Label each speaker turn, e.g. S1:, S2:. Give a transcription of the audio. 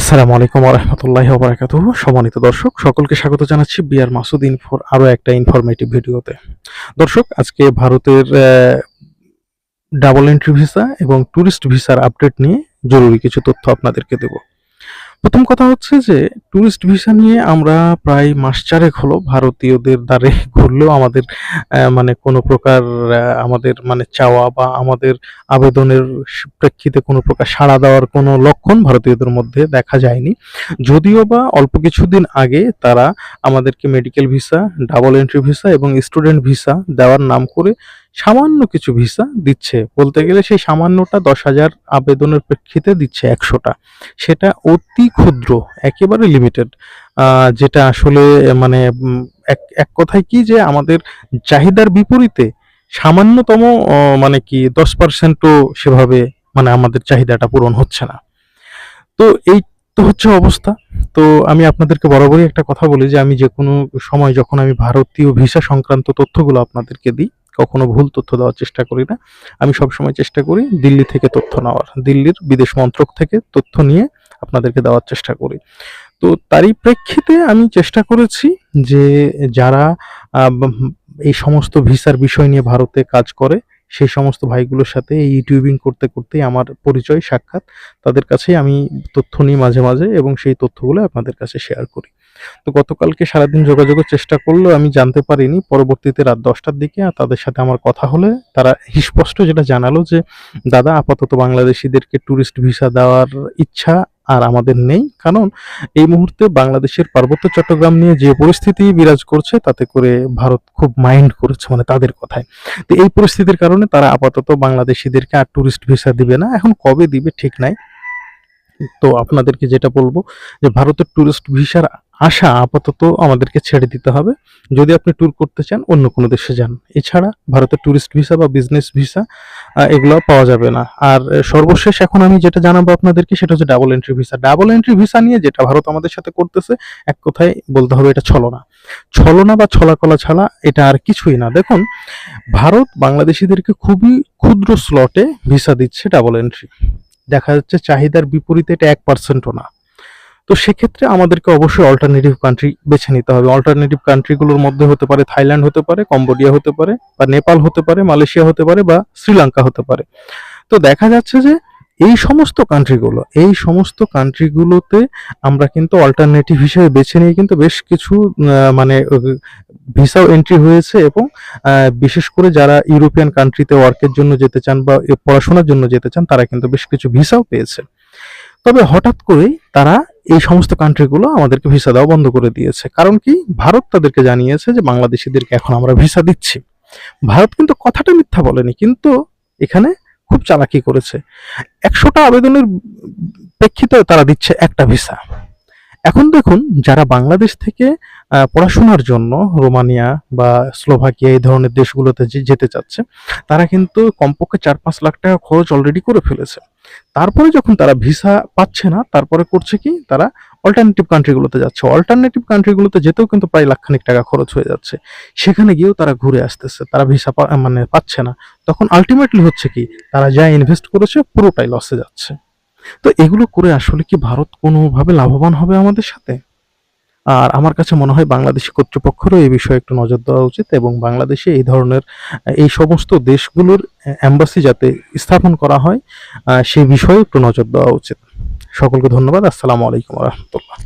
S1: আসসালামু আলাইকুম রহমতুল্লাহ বরাকাত সম্মানিত দর্শক, সকলকে স্বাগত জানাচ্ছি বিআর মাসুদ ইনফোর আরও একটা ইনফরমেটিভ ভিডিওতে। দর্শক, আজকে ভারতের ডাবল এন্ট্রি ভিসা এবং ট্যুরিস্ট ভিসার আপডেট নিয়ে জরুরি কিছু তথ্য আপনাদেরকে দেব। প্রথম কথা হচ্ছে যে ট্যুরিস্ট ভিসা নিয়ে আমরা প্রায় মাস চারেক হলো ভারতীয়দের দ্বারে ঘুরলেও আমাদের মানে কোনো প্রকার আমাদের মানে চাওয়া বা আমাদের আবেদনের প্রেক্ষিতে কোনো প্রকার সাড়া দেওয়ার কোনো লক্ষণ ভারতীয়দের মধ্যে দেখা যায়নি। যদিও বা অল্প কিছুদিন আগে তারা আমাদেরকে medical visa double entry visa এবং স্টুডেন্ট ভিসা দেওয়ার নাম করে সামান্য কিছু ভিসা দিচ্ছে। বলতে গেলে সেই সামান্যটা দশ হাজার আবেদনের প্রেক্ষিতে দিচ্ছে একশোটা। সেটা অতি ক্ষুদ্র, একেবারে লিমিটেড যেটা আসলে মানে এক এক কথায় কি যে আমাদের চাহিদার বিপরীতে সামান্যতম মানে কি, দশ পার্সেন্টও সেভাবে মানে আমাদের চাহিদাটা পূরণ হচ্ছে না। তো এই তো হচ্ছে অবস্থা। তো আমি আপনাদেরকে বরাবরই একটা কথা বলি যে আমি যে কোনো সময় যখন আমি ভারতীয় ভিসা সংক্রান্ত তথ্যগুলো আপনাদেরকে দিই কখনো ভুল তথ্য দেওয়ার চেষ্টা করি না। আমি সবসময় চেষ্টা করি দিল্লি থেকে তথ্য নেওয়ার। দিল্লির বিদেশ মন্ত্রক থেকে তথ্য নিয়ে আপনাদেরকে দেওয়ার চেষ্টা করি। তো তারই প্রেক্ষিতে আমি চেষ্টা করেছি যে যারা এই সমস্ত ভিসার বিষয় নিয়ে ভারতে কাজ করে, সেই সমস্ত ভাইগুলোর সাথে এই ইউটিউবিং করতে করতেই আমার পরিচয়, সাক্ষাৎ, তাদের কাছেই আমি তথ্য নিই মাঝে মাঝে এবং সেই তথ্যগুলো আপনাদের কাছে শেয়ার করি। তো গতকালকে সারাদিন যোগাযোগের চেষ্টা করলেও আমি জানতে পারিনি। পরবর্তীতে রাত দশটার দিকে আর তাদের সাথে আমার কথা হলে তারা স্পষ্ট যেটা জানালো যে, দাদা, আপাতত বাংলাদেশিদেরকে ট্যুরিস্ট ভিসা দেওয়ার ইচ্ছা আর আমাদের নেই। কারণ এই মুহূর্তে বাংলাদেশের পার্বত্য চট্টগ্রাম নিয়ে যে পরিস্থিতি বিরাজ করছে, তাতে করে ভারত খুব মাইন্ড করেছে মানে তাদের কথায়। তো এই পরিস্থিতির কারণে তারা আপাতত বাংলাদেশিদেরকে আর ট্যুরিস্ট ভিসা দিবে না। এখন কবে দিবে ঠিক নাই। তো আপনাদেরকে যেটা বলব যে ভারতের ট্যুরিস্ট ভিসার আশা আপাতত আমাদেরকে ছেড়ে দিতে হবে। যদি আপনি ট্যুর করতে চান, অন্য কোনো দেশে যান। এছাড়া ভারতের ট্যুরিস্ট ভিসা বা বিজনেস ভিসা এগুলো পাওয়া যাবে না। আর সর্বশেষ এখন আমি যেটা জানাব আপনাদেরকে, সেটা হচ্ছে double entry visa double entry visa নিয়ে যেটা ভারত আমাদের সাথে করতেছে, এক কথায় বলতে হবে এটা ছলনা। ছলনা বা ছলাকলা ছাড়া এটা আর কিছুই না। দেখুন, ভারত বাংলাদেশিদেরকে খুবই ক্ষুদ্র স্লটে ভিসা দিচ্ছে ডাবল এন্ট্রি দেখা যাচ্ছে চাহিদার বিপরীতে এটা এক পার্সেন্টও না। তো সেক্ষেত্রে আমাদেরকে অবশ্যই অল্টারনেটিভ কান্ট্রি বেছে নিতে হবে। অল্টারনেটিভ কান্ট্রিগুলোর মধ্যে হতে পারে থাইল্যান্ড হতে পারে, কম্বোডিয়া হতে পারে বা নেপাল হতে পারে, মালয়েশিয়া হতে পারে বা শ্রীলঙ্কা হতে পারে। তো দেখা যাচ্ছে যে এই সমস্ত কান্ট্রিগুলো এই সমস্ত কান্ট্রিগুলোতে আমরা কিন্তু অল্টারনেটিভ হিসেবে বেছে নিয়ে কিন্তু বেশ কিছু মানে ভিসাও এন্ট্রি হয়েছে এবং বিশেষ করে যারা ইউরোপিয়ান কান্ট্রিতে ওয়ার্কের জন্য যেতে চান বা পড়াশোনার জন্য যেতে চান, তারা কিন্তু বেশ কিছু ভিসাও পেয়েছে। তবে হঠাৎ করেই তারা এই সমস্ত কান্ট্রিগুলো আমাদেরকে ভিসা দেওয়া বন্ধ করে দিয়েছে। কারণ কি? ভারত তাদেরকে জানিয়েছে যে বাংলাদেশিদেরকে এখন আমরা ভিসা দিচ্ছি। ভারত কিন্তু কথাটা মিথ্যা বলেনি, কিন্তু এখানে খুব চালাকি করেছে। একশোটা আবেদনের প্রেক্ষিতে তারা দিচ্ছে একটা ভিসা। এখন দেখুন, যারা বাংলাদেশ থেকে পড়াশোনার জন্য রোমানিয়া বা স্লোভাকিয়া এই ধরনের দেশগুলোতে যেতে চাচ্ছে, তারা কিন্তু কমপক্ষে চার পাঁচ লাখ টাকা খরচ অলরেডি করে ফেলেছে। তারপরে যখন তারা ভিসা পাচ্ছে না, তারপরে করছে কি? তারা অল্টারনেটিভ কান্ট্রিগুলোতে যাচ্ছে। অল্টারনেটিভ কান্ট্রিগুলোতে যেতেও কিন্তু প্রায় লাখখানিক টাকা খরচ হয়ে যাচ্ছে। সেখানে গিয়েও তারা ঘুরে আসতেছে। তারা ভিসা মানে পাচ্ছে না। তখন আলটিমেটলি হচ্ছে কি? তারা যা ইনভেস্ট করেছে পুরোটাই লসে যাচ্ছে। তো এগুলো করে আসলে কি ভারত কোনোভাবে লাভবান হবে আমাদের সাথে? আর আমার কাছে মনে হয় বাংলাদেশি কর্তৃপক্ষেরও এই বিষয়ে একটু নজর দেওয়া উচিত এবং বাংলাদেশে এই ধরনের, এই সমস্ত দেশগুলোর অ্যাম্বাসি যাতে স্থাপন করা হয় সেই বিষয়ে একটু নজর দেওয়া উচিত। সকলকে ধন্যবাদ। আসসালামু আলাইকুম রহমতুল্লাহ।